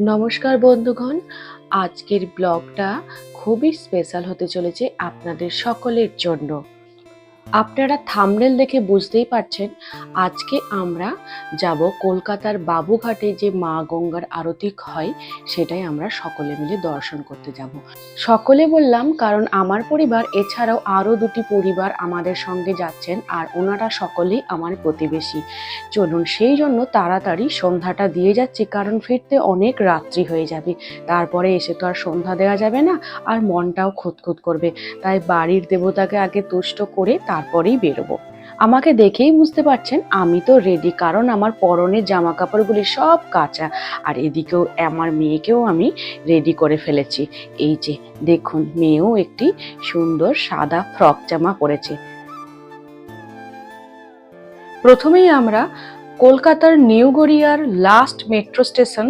নমস্কার বন্ধুগণ আজকের ব্লগটা খুবই স্পেশাল হতে চলেছে আপনাদের সকলের জন্য। আপনারা থামনেল দেখে বুঝতেই পারছেন, আজকে আমরা যাব কলকাতার বাবুঘাটে যে মা গঙ্গার আরতি হয়, সেটাই আমরা সকলে মিলে দর্শন করতে যাব। সকলে বললাম, কারণ আমার পরিবার, এছাড়াও আরও দুটি পরিবার আমাদের সঙ্গে যাচ্ছেন, আর ওনারা সকলেই আমার প্রতিবেশী। চলুন, সেই জন্য তাড়াতাড়ি সন্ধ্যাটা দিয়ে যাচ্ছি, কারণ ফিরতে অনেক রাত্রি হয়ে যাবে। তারপরে এসে তো আর সন্ধ্যা দেওয়া যাবে না, আর মনটাও খুঁতখুত করবে। তাই বাড়ির দেবতাকে আগে তুষ্ট করে তারপরেই বেরোবো। আমাকে দেখেই বুঝতে পারছেন, আমি তো রেডি কারণ আমার পরনের জামা কাপড়গুলি সব কাঁচা। আর এদিকেও আমার মেয়েকেও আমি রেডি করে ফেলেছি। এই যে, দেখুন, মেয়েও একটি সুন্দর সাদা ফ্রক জামা পরেছে। প্রথমেই আমরা কলকাতার নিউ গড়িয়ার last metro station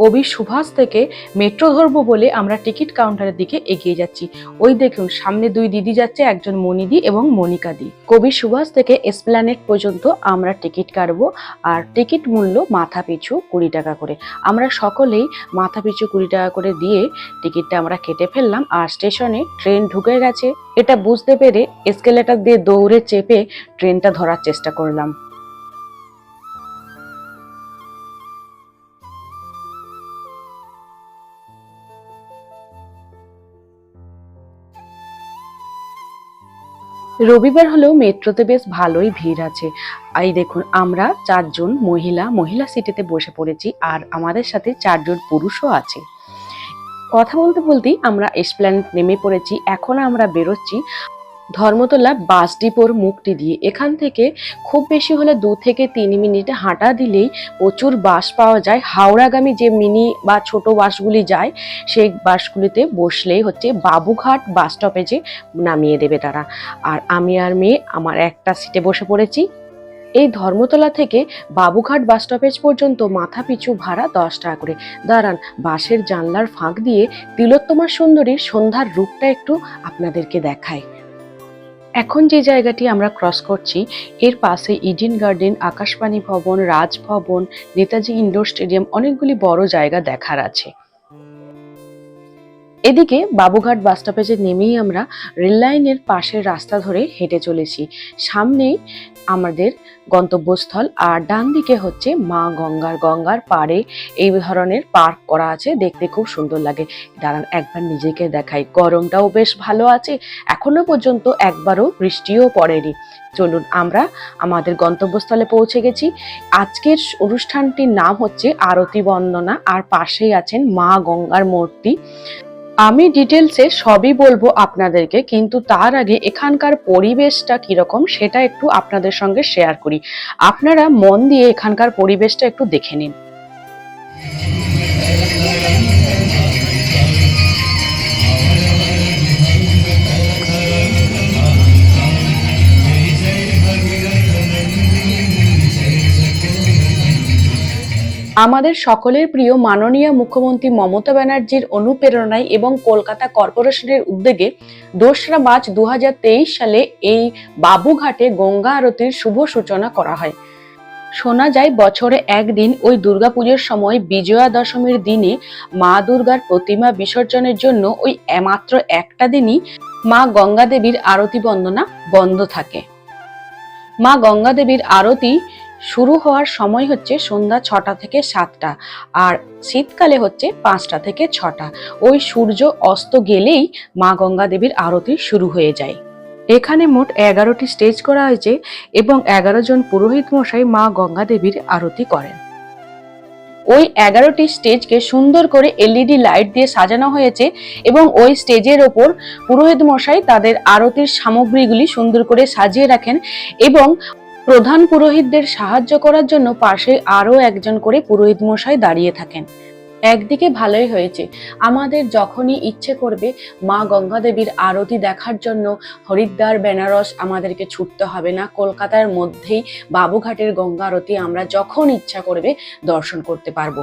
Kavi Subhash থেকে মেট্রো ধরবো বলে আমরা টিকিট কাউন্টারের দিকে এগিয়ে যাচ্ছি। ওই দেখুন, সামনে দুই দিদি যাচ্ছে, একজন মনিদি এবং মনিকাদি কবি সুভাষ থেকে এসপ্ল্যানেট পর্যন্ত আমরা টিকিট কাটবো আর টিকিট মূল্য মাথা পিছু কুড়ি টাকা করে। আমরা সকলেই মাথা পিছু কুড়ি টাকা করে দিয়ে টিকিটটা আমরা কেটে ফেললাম আর স্টেশনে ট্রেন ঢুকে গেছে। এটা বুঝতে পেরে এসকেলেটার দিয়ে দৌড়ে চেপে ট্রেনটা ধরার চেষ্টা করলাম। রবিবার হলেও মেট্রোতে বেশ ভালোই ভিড় আছে। এই দেখুন, আমরা চারজন মহিলা মহিলা সিটেতে বসে পড়েছি আর আমাদের সাথে চারজন পুরুষও আছে। কথা বলতে বলতেই আমরা এসপ্ল্যানেট নেমে পড়েছি। এখন আমরা বেরোচ্ছি ধর্মতলা বাস ডিপোর মুখটি দিয়ে। এখান থেকে খুব বেশি হলে দু থেকে তিন মিনিট হাঁটা দিলেই প্রচুর বাস পাওয়া যায়। হাওড়াগামী যে মিনি বা ছোট বাসগুলি যায়, সেই বাসগুলিতে বসলেই হচ্ছে বাবুঘাট বাস স্টপেজে নামিয়ে দেবে তারা। আর আমি আর মেয়ে আমার একটা সিটে বসে পড়েছি। এই ধর্মতলা থেকে বাবুঘাট বাস স্টপেজ পর্যন্ত মাথা পিছু ভাড়া দশ টাকা করে। দাঁড়ান, বাসের জানলার ফাঁক দিয়ে তিলোত্তমা সুন্দরীর সন্ধ্যার রূপটা একটু আপনাদেরকে দেখায় এখন যে জায়গাটি আমরা ক্রস করছি, এর পাশে ইডেন গার্ডেন আকাশবাণী ভবন, রাজভবন, নেতাজি ইন্ডোর স্টেডিয়াম অনেকগুলি বড় জায়গা দেখার আছে। এদিকে বাবুঘাট বাস স্টপেজে নেমেই আমরা রেল লাইনের পাশের রাস্তা ধরে হেঁটে চলেছি। সামনেই আমাদের গন্তব্যস্থল। আর ডান দিকে হচ্ছে মা গঙ্গার। গঙ্গার পাড়ে এই ধরনের পার্ক করা আছে, দেখতে খুব সুন্দর লাগে। দাঁড়ান, একবার নিজেকে দেখাই। গরমটাও বেশ ভালো আছে, এখনও পর্যন্ত একবারও বৃষ্টিও পড়েনি। চলুন, আমরা আমাদের গন্তব্যস্থলে পৌঁছে গেছি। আজকের অনুষ্ঠানটির নাম হচ্ছে আরতি বন্দনা। আর পাশেই আছেন মা গঙ্গার মূর্তি। আমি ডিটেলসে সবই বলব আপনাদেরকে, কিন্তু তার আগে এখানকার পরিবেশটা কীরকম সেটা একটু আপনাদের সঙ্গে শেয়ার করি। আপনারা মন দিয়ে এখানকার পরিবেশটা একটু দেখে নিন। আমাদের সকলের প্রিয় মাননীয় মুখ্যমন্ত্রী মমতা ব্যানার্জির অনুপ্রেরণায় এবং কলকাতা কর্পোরেশনের উদ্যোগে দোসরা মার্চ দু সালে এই বাবুঘাটে গঙ্গা আরতির শুভ সূচনা করা হয়। শোনা যায়, বছরে একদিন ওই দুর্গাপুজোর সময় বিজয়া দশমীর দিনে মা দুর্গার প্রতিমা বিসর্জনের জন্য ওই মাত্র একটা দিনই মা গঙ্গা দেবীর আরতি বন্দনা বন্ধ থাকে। মা গঙ্গা দেবীর আরতি শুরু হওয়ার সময় হচ্ছে সন্ধ্যা ছটা থেকে সাতটা আর শীতকালে হচ্ছে পাঁচটা থেকে ছটা। ওই সূর্য অস্ত গেলেই মা গঙ্গা দেবীর আরতি শুরু হয়ে যায়। এখানে মোট এগারোটি স্টেজ করা হয়েছে এবং এগারো জন পুরোহিত মশাই মা গঙ্গা দেবীর আরতি করেন। ওই এগারোটি স্টেজকে সুন্দর করে এলইডি লাইট দিয়ে সাজানো হয়েছে এবং ওই স্টেজের ওপর পুরোহিত মশাই তাদের আরতির সামগ্রীগুলি সুন্দর করে সাজিয়ে রাখেন এবং প্রধান পুরোহিতদের সাহায্য করার জন্য পাশে আরও একজন করে পুরোহিত মশাই দাঁড়িয়ে থাকেন। একদিকে ভালোই হয়েছে। আমাদের যখনই ইচ্ছে করবে মা গঙ্গা দেবীর আরতি দেখার জন্য হরিদ্বার, বেনারস আমাদেরকে ছুটতে হবে না। কলকাতার মধ্যেই বাবুঘাটের গঙ্গা আরতি আমরা যখন ইচ্ছা করবে দর্শন করতে পারব।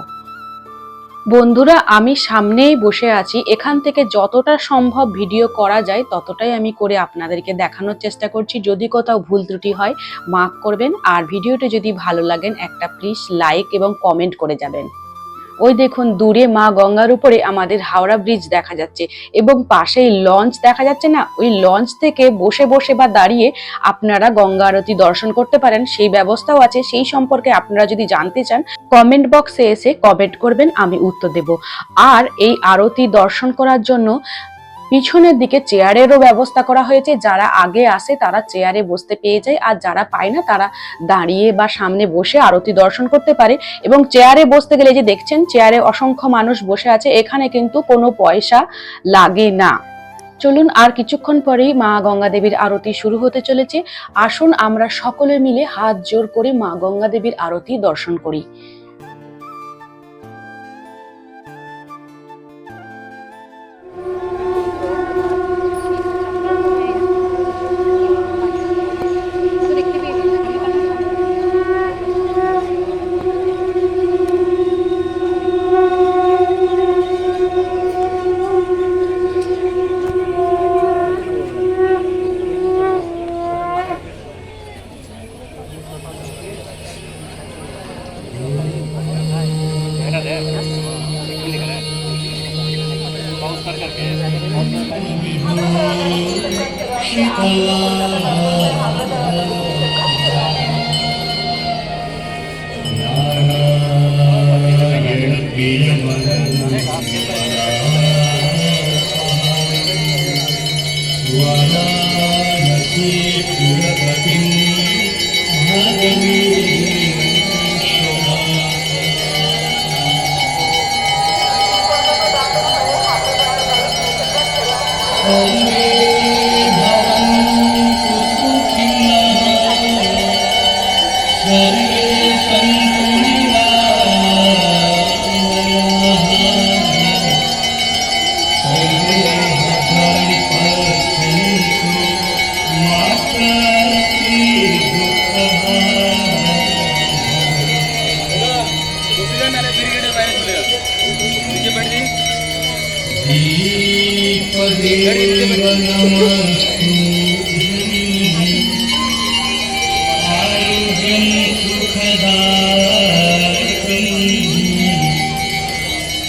বন্ধুরা, আমি সামনেই বসে আছি। এখান থেকে যতটা সম্ভব ভিডিও করা যায়, ততটাই আমি করে আপনাদেরকে দেখানোর চেষ্টা করছি। যদি কোথাও ভুল ত্রুটি হয়, মাফ করবেন। আর ভিডিওটি যদি ভালো লাগেন, একটা প্লিজ লাইক এবং কমেন্ট করে যাবেন। ওই দেখুন, দূরে মা গঙ্গার উপরে আমাদের হাওড়া ব্রিজ দেখা যাচ্ছে এবং পাশেই লঞ্চ দেখা যাচ্ছে না? ওই লঞ্চ থেকে বসে বসে বা দাঁড়িয়ে আপনারা গঙ্গা আরতি দর্শন করতে পারেন। সেই ব্যবস্থাও আছে। সেই সম্পর্কে আপনারা যদি জানতে চান কমেন্ট বক্সে এসে কমেন্ট করবেন, আমি উত্তর দেব। আর এই আরতি দর্শন করার জন্য পিছনের দিকে চেয়ারেরও ব্যবস্থা করা হয়েছে। যারা আগে আসে তারা চেয়ারে বসতে পেয়ে যায় আর যারা পায় না তারা দাঁড়িয়ে বা সামনে বসে আরতি দর্শন করতে পারে এবং চেয়ারে বসতে গেলে যে দেখছেন, চেয়ারে অসংখ্য মানুষ বসে আছে। এখানে কিন্তু কোনো পয়সা লাগে না। চলুন আর কিছুক্ষণ পরেই মা গঙ্গা দেবীর আরতি শুরু হতে চলেছে। আসুন আমরা সকলে মিলে হাত জোর করে মা গঙ্গা দেবীর আরতি দর্শন করি। Yeah.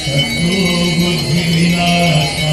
સત્વ બુદ્ધિ વિનાશ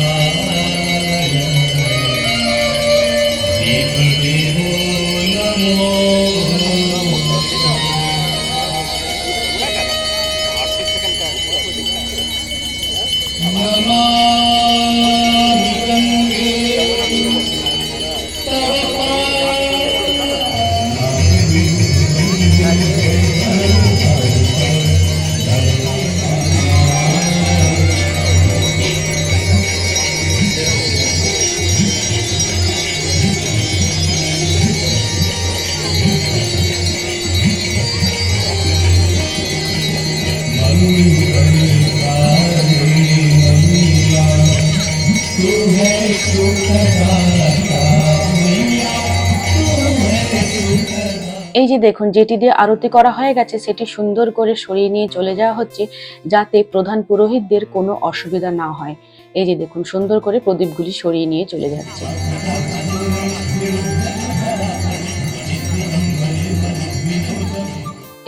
এই যে দেখুন, যেটি দিয়ে আরতি করা হয়ে গেছে, সেটি সুন্দর করে সরিয়ে নিয়ে চলে যাওয়া হচ্ছে, যাতে প্রধান পুরোহিতদের কোনো অসুবিধা না হয়। এই যে দেখুন, সুন্দর করে প্রদীপগুলি সরিয়ে নিয়ে চলে যাচ্ছে।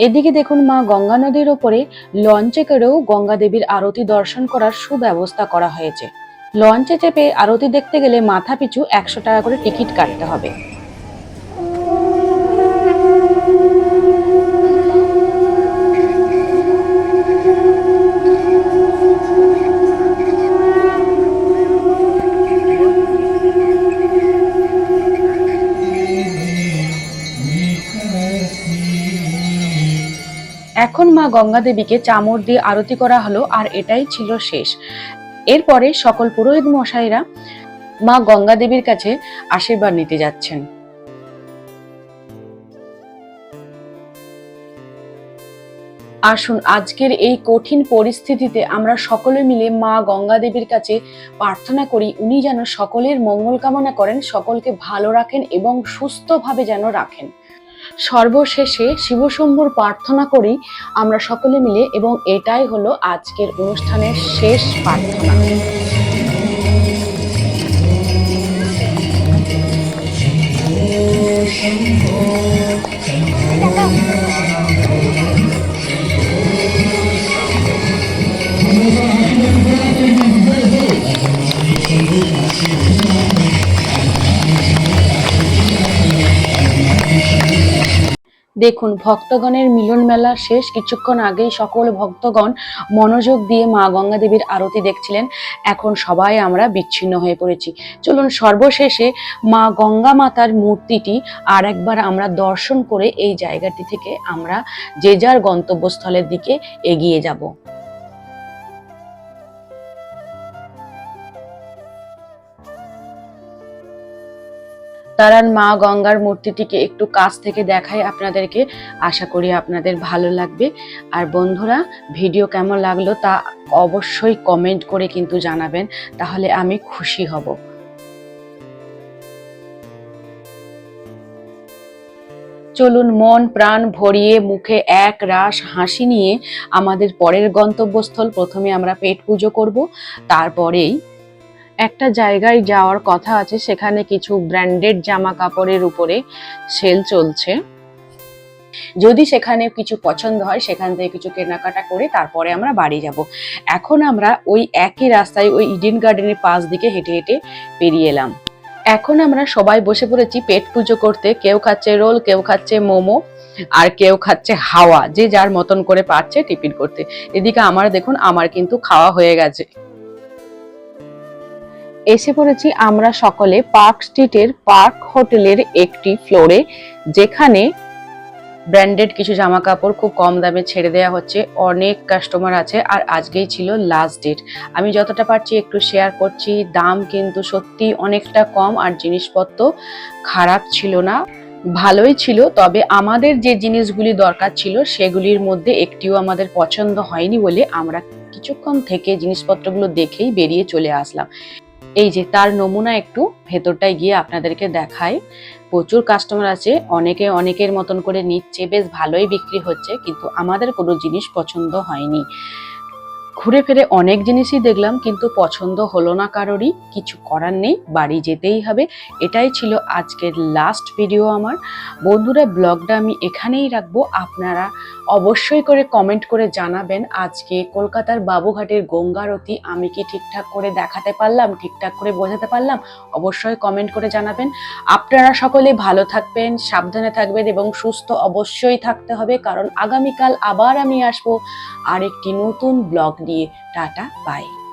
এদিকে দেখুন, মা গঙ্গা নদীর ওপরে লঞ্চে করেও গঙ্গা দেবীর আরতি দর্শন করার সুব্যবস্থা করা হয়েছে। লঞ্চে চেপে আরতি দেখতে গেলে মাথা পিছু একশো টাকা করে টিকিট কাটতে হবে। এখন মা গঙ্গা দেবীকে চামর দিয়ে আরতি করা হলো আর এটাই ছিল শেষ। এরপরে সকল পুরোহিত মশাইরা মা গঙ্গা দেবীর কাছে আশীর্বাদ নিতে যাচ্ছেন। আসুন, আজকের এই কঠিন পরিস্থিতিতে আমরা সকলে মিলে মা গঙ্গা দেবীর কাছে প্রার্থনা করি, উনি যেন সকলের মঙ্গল কামনা করেন, সকলকে ভালো রাখেন এবং সুস্থভাবে যেন রাখেন। সর্বশেষে শিবশম্ভুর প্রার্থনা করি আমরা সকলে মিলে এবং এটাই হলো আজকের অনুষ্ঠানের শেষ প্রার্থনা। দেখুন, ভক্তগণের মিলন মেলা শেষ। কিছুক্ষণ আগেই সকল ভক্তগণ মনোযোগ দিয়ে মা গঙ্গা দেবীর আরতি দেখছিলেন। এখন সবাই আমরা বিচ্ছিন্ন হয়ে পড়েছি। চলুন, সর্বশেষে মা গঙ্গা মাতার মূর্তিটি আর একবার আমরা দর্শন করে এই জায়গাটি থেকে আমরা যে যার গন্তব্যস্থলের দিকে এগিয়ে যাব। তারান মা গঙ্গার মূর্তিটিকে একটু কাছ থেকে দেখাই আপনাদেরকে। আশা করি আপনাদের ভালো লাগবে। আর বন্ধুরা, ভিডিও কেমন লাগল তা অবশ্যই কমেন্ট করে কিন্তু জানাবেন। তাহলে আমি খুশি হব। চলুন মন প্রাণ ভরিয়ে মুখে এক রাস হাসি নিয়ে আমাদের পরের গন্তব্যস্থল প্রথমে আমরা পেট পুজো করব। তারপরেই একটা জায়গায় যাওয়ার কথা আছে, সেখানে কিছু ব্র্যান্ডেড জামা কাপড়ের উপরে সেল চলছে। যদি সেখানে কিছু পছন্দ হয়, সেখান থেকে কিছু কেনাকাটা করে তারপরে আমরা বাড়ি যাব। এখন আমরা ওই একই রাস্তায় ওই ইডেন গার্ডেনের পাশ দিকে হেঁটে হেঁটে পেরিয়ে এলাম। এখন আমরা সবাই বসে পড়েছি পেট পুজো করতে। কেউ খাচ্ছে রোল, কেউ খাচ্ছে মোমো, আর কেউ খাচ্ছে হাওয়া, যে যার মতন করে পারছে টিফিন করতে। এদিকে আমার দেখুন, আমার কিন্তু খাওয়া হয়ে গেছে। এসে পড়েছি আমরা সকলে পার্ক স্ট্রিটের পার্ক হোটেলের একটি ফ্লোরে, যেখানে ব্র্যান্ডেড কিছু জামা কাপড় খুব কম দামে ছেড়ে দেওয়া হচ্ছে, অনেক কাস্টমার আছে, আর আজকেই ছিল লাস্ট ডেট আমি যতটা পারছি একটু শেয়ার করছি, দাম কিন্তু সত্যি অনেকটা কম, আর জিনিসপত্র খারাপ ছিল না, ভালোই ছিল, তবে আমাদের যে জিনিসগুলি দরকার ছিল, সেগুলির মধ্যে একটিও আমাদের পছন্দ হয়নি বলে আমরা কিছুক্ষণ থেকে জিনিসপত্রগুলো দেখেই বেরিয়ে চলে আসলাম। এই যে তার নমুনা একটু ভেতরটায় গিয়ে আপনাদেরকে দেখাই। প্রচুর কাস্টমার আছে, অনেকে অনেকের মতন করে নিচ্ছে, বেশ ভালোই বিক্রি হচ্ছে, কিন্তু আমাদের কোনো জিনিস পছন্দ হয়নি। ঘুরে ফিরে অনেক জিনিসই দেখলাম, কিন্তু পছন্দ হলো না কারোরই। কিছু করার নেই, বাড়ি যেতেই হবে। এটাই ছিল আজকের লাস্ট ভিডিও আমার। বন্ধুরা ব্লগটা আমি এখানেই রাখব। আপনারা অবশ্যই করে কমেন্ট করে জানাবেন আজকে কলকাতার বাবুঘাটের গঙ্গারতি আমি কি ঠিকঠাক করে দেখাতে পারলাম, ঠিকঠাক করে বোঝাতে পারলাম? অবশ্যই কমেন্ট করে জানাবেন। আপনারা সকলে ভালো থাকবেন, সাবধানে থাকবেন এবং সুস্থ অবশ্যই থাকতে হবে, কারণ আগামীকাল আবার আমি আসব আরেকটি নতুন ব্লগ নিয়ে টাটা বাই।